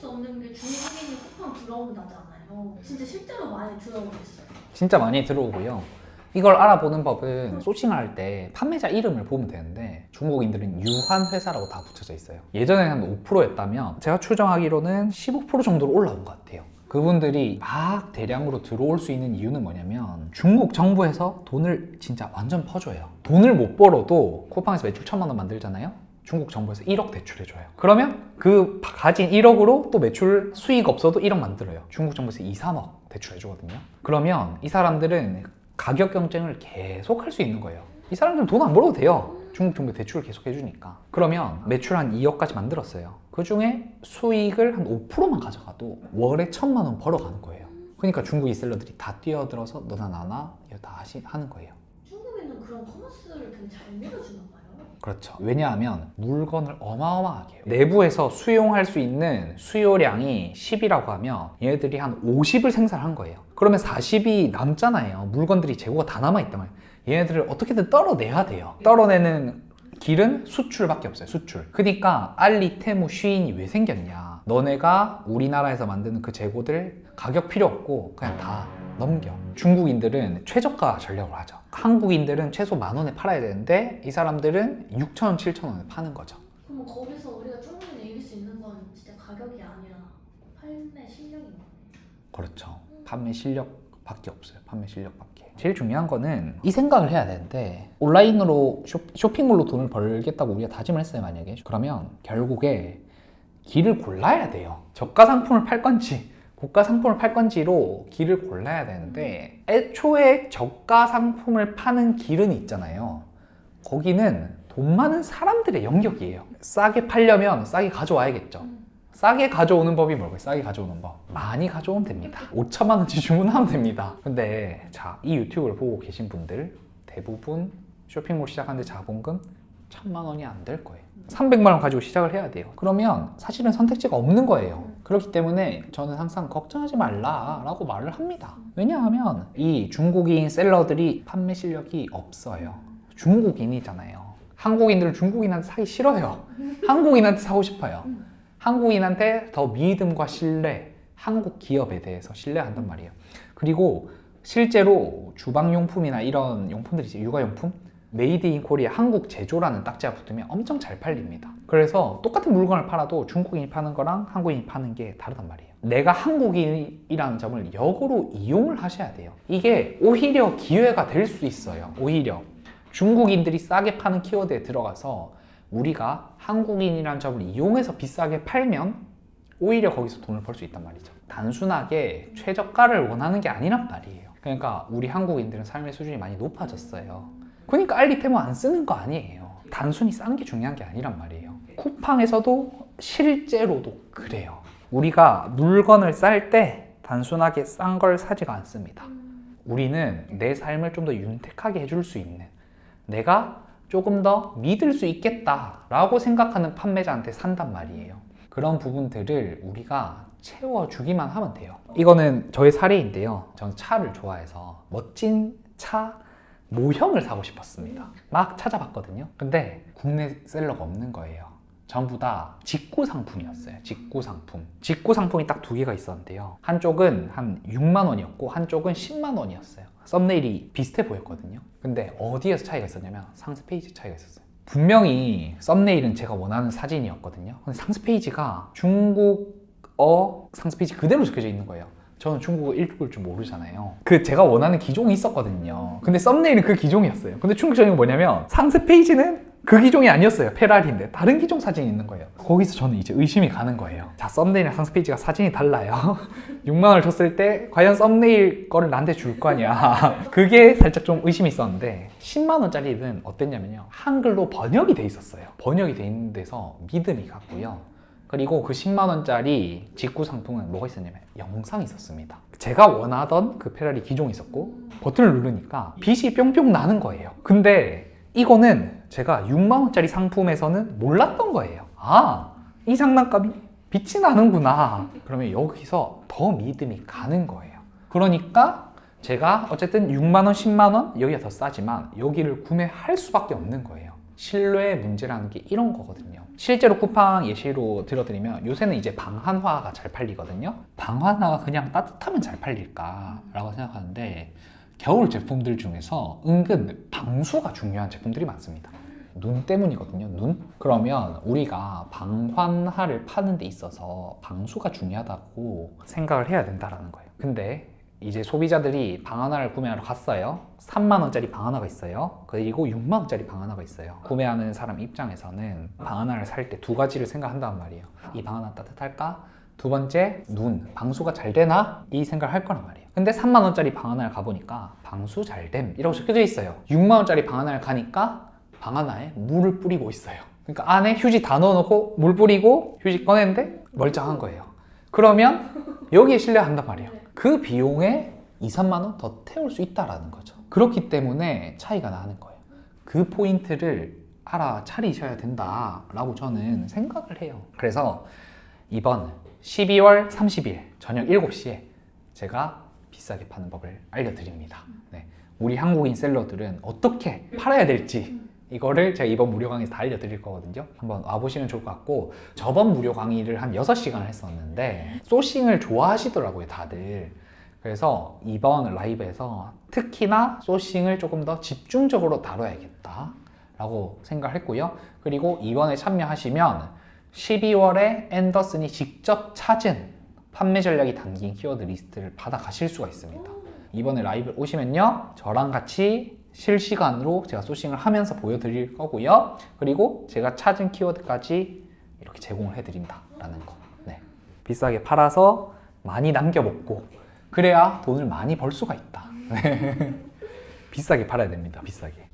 수 없는 게 중국인이 쿠팡 들어온다잖아요. 진짜 실제로 많이 들어오고 있어요. 진짜 많이 들어오고요. 이걸 알아보는 법은 소싱할 때 판매자 이름을 보면 되는데 중국인들은 유한 회사라고 다 붙여져 있어요. 예전에 한 5%였다면 제가 추정하기로는 15% 정도로 올라온 것 같아요. 그분들이 막 대량으로 들어올 수 있는 이유는 뭐냐면 중국 정부에서 돈을 진짜 완전 퍼줘요. 돈을 못 벌어도 쿠팡에서 매출 천만 원 만들잖아요. 중국 정부에서 1억 대출해줘요. 그러면 그 가진 1억으로 또 매출 수익 없어도 1억 만들어요. 중국 정부에서 2, 3억 대출해주거든요. 그러면 이 사람들은 가격 경쟁을 계속 할 수 있는 거예요. 이 사람들은 돈 안 벌어도 돼요. 중국 정부 대출을 계속 해주니까. 그러면 매출 한 2억까지 만들었어요. 그 중에 수익을 한 5%만 가져가도 월에 천만 원 벌어가는 거예요. 그러니까 중국인 셀러들이 다 뛰어들어서 너나 나나 다 하시, 하는 거예요. 중국인은 그런 커머스를 잘 밀어주나 봐요. 그렇죠. 왜냐하면 물건을 어마어마하게 해요. 내부에서 수용할 수 있는 수요량이 10이라고 하면 얘네들이 한 50을 생산한 거예요. 그러면 40이 남잖아요. 물건들이 재고가 다 남아있단 말이에요. 얘네들을 어떻게든 떨어내야 돼요. 떨어내는 길은 수출밖에 없어요. 수출. 그러니까 알리, 테무, 쉬인이 왜 생겼냐? 너네가 우리나라에서 만드는 그 재고들 가격 필요 없고 그냥 다 넘겨. 중국인들은 최저가 전략을 하죠. 한국인들은 최소 만 원에 팔아야 되는데 이 사람들은 6천 원, 7천 원에 파는 거죠. 그럼 거기서 우리가 중국인을 이길 수 있는 건 진짜 가격이 아니라 판매 실력인 거네요. 그렇죠. 판매 실력밖에 없어요. 판매 실력밖에. 제일 중요한 거는 이 생각을 해야 되는데 온라인으로 쇼, 쇼핑몰로 돈을 벌겠다고 우리가 다짐을 했어요. 만약에 그러면 결국에 길을 골라야 돼요. 저가 상품을 팔 건지 고가 상품을 팔 건지로 길을 골라야 되는데 애초에 저가 상품을 파는 길은 있잖아요. 거기는 돈 많은 사람들의 영역이에요. 싸게 팔려면 싸게 가져와야겠죠. 싸게 가져오는 법이 뭘까요? 싸게 가져오는 법. 많이 가져오면 됩니다. 5천만 원치 주문하면 됩니다. 근데 자, 이 유튜브를 보고 계신 분들 대부분 쇼핑몰 시작하는데 자본금 천만 원이 안 될 거예요. 300만 원 가지고 시작을 해야 돼요. 그러면 사실은 선택지가 없는 거예요. 그렇기 때문에 저는 항상 걱정하지 말라라고 말을 합니다. 왜냐하면 이 중국인 셀러들이 판매 실력이 없어요. 중국인이잖아요. 한국인들은 중국인한테 사기 싫어요. 한국인한테 사고 싶어요. 한국인한테 더 믿음과 신뢰, 한국 기업에 대해서 신뢰한단 말이에요. 그리고 실제로 주방용품이나 이런 용품들이 이제 육아용품 메이드 인 코리아 한국 제조라는 딱지가 붙으면 엄청 잘 팔립니다. 그래서 똑같은 물건을 팔아도 중국인이 파는 거랑 한국인이 파는 게 다르단 말이에요. 내가 한국인이라는 점을 역으로 이용을 하셔야 돼요. 이게 오히려 기회가 될 수 있어요. 오히려 중국인들이 싸게 파는 키워드에 들어가서 우리가 한국인이라는 점을 이용해서 비싸게 팔면 오히려 거기서 돈을 벌 수 있단 말이죠. 단순하게 최저가를 원하는 게 아니란 말이에요. 그러니까 우리 한국인들은 삶의 수준이 많이 높아졌어요. 그러니까 알리테모 안 쓰는 거 아니에요. 단순히 싼 게 중요한 게 아니란 말이에요. 쿠팡에서도 실제로도 그래요. 우리가 물건을 쌀 때 단순하게 싼 걸 사지가 않습니다. 우리는 내 삶을 좀 더 윤택하게 해줄 수 있는 내가 조금 더 믿을 수 있겠다라고 생각하는 판매자한테 산단 말이에요. 그런 부분들을 우리가 채워주기만 하면 돼요. 이거는 저의 사례인데요. 저는 차를 좋아해서 멋진 차 모형을 사고 싶었습니다. 막 찾아봤거든요. 근데 국내 셀러가 없는 거예요. 전부 다 직구 상품이었어요. 직구 상품. 직구 상품이 딱 두 개가 있었는데요. 한쪽은 한 6만 원이었고 한쪽은 10만 원이었어요. 썸네일이 비슷해 보였거든요. 근데 어디에서 차이가 있었냐면 상세 페이지 차이가 있었어요. 분명히 썸네일은 제가 원하는 사진이었거든요. 근데 상세 페이지가 중국어 상세 페이지 그대로 적혀져 있는 거예요. 저는 중국어 읽을 줄 모르잖아요. 그 제가 원하는 기종이 있었거든요. 근데 썸네일은 그 기종이었어요. 근데 충격적인 게 뭐냐면 상세 페이지는 그 기종이 아니었어요. 페라리인데 다른 기종 사진이 있는 거예요. 거기서 저는 이제 의심이 가는 거예요. 자, 썸네일이랑 상세 페이지가 사진이 달라요. 6만 원을 줬을 때 과연 썸네일 거를 나한테 줄 거냐. 그게 살짝 좀 의심이 있었는데 10만 원짜리는 어땠냐면요. 한글로 번역이 돼 있었어요. 번역이 돼 있는 데서 믿음이 갔고요. 그리고 그 10만 원짜리 직구 상품은 뭐가 있었냐면 영상이 있었습니다. 제가 원하던 그 페라리 기종이 있었고 버튼을 누르니까 빛이 뿅뿅 나는 거예요. 근데 이거는 제가 6만 원짜리 상품에서는 몰랐던 거예요. 아, 이 장난감이 빛이 나는구나. 그러면 여기서 더 믿음이 가는 거예요. 그러니까 제가 어쨌든 6만 원, 10만 원 여기가 더 싸지만 여기를 구매할 수밖에 없는 거예요. 신뢰의 문제라는 게 이런 거거든요. 실제로 쿠팡 예시로 들어드리면 요새는 이제 방한화가 잘 팔리거든요. 방한화가 그냥 따뜻하면 잘 팔릴까라고 생각하는데 겨울 제품들 중에서 은근 방수가 중요한 제품들이 많습니다. 눈 때문이거든요. 눈? 그러면 우리가 방환화를 파는 데 있어서 방수가 중요하다고 생각을 해야 된다라는 거예요. 근데 이제 소비자들이 방 하나를 구매하러 갔어요. 3만 원짜리 방 하나가 있어요. 그리고 6만 원짜리 방 하나가 있어요. 구매하는 사람 입장에서는 방 하나를 살 때 두 가지를 생각한단 말이에요. 이 방 하나 따뜻할까? 두 번째, 눈, 방수가 잘 되나? 이 생각을 할 거란 말이에요. 근데 3만 원짜리 방 하나를 가보니까 방수 잘됨 이라고 적혀져 있어요. 6만 원짜리 방 하나를 가니까 방 하나에 물을 뿌리고 있어요. 그러니까 안에 휴지 다 넣어놓고 물 뿌리고 휴지 꺼냈는데 멀쩡한 거예요. 그러면 여기에 신뢰한단 말이에요. 그 비용에 2, 3만 원 더 태울 수 있다라는 거죠. 그렇기 때문에 차이가 나는 거예요. 그 포인트를 알아차리셔야 된다라고 저는 생각을 해요. 그래서 이번 12월 30일 저녁 7시에 제가 비싸게 파는 법을 알려드립니다. 네. 우리 한국인 셀러들은 어떻게 팔아야 될지 이거를 제가 이번 무료 강의에서 다 알려드릴 거거든요. 한번 와보시면 좋을 것 같고 저번 무료 강의를 한 6시간을 했었는데 소싱을 좋아하시더라고요, 다들. 그래서 이번 라이브에서 특히나 소싱을 조금 더 집중적으로 다뤄야겠다 라고 생각을 했고요. 그리고 이번에 참여하시면 12월에 앤더슨이 직접 찾은 판매 전략이 담긴 키워드 리스트를 받아 가실 수가 있습니다. 이번에 라이브 오시면요. 저랑 같이 실시간으로 제가 소싱을 하면서 보여드릴 거고요. 그리고 제가 찾은 키워드까지 이렇게 제공을 해드린다라는 거. 네. 비싸게 팔아서 많이 남겨 먹고 그래야 돈을 많이 벌 수가 있다. 네. 비싸게 팔아야 됩니다. 비싸게.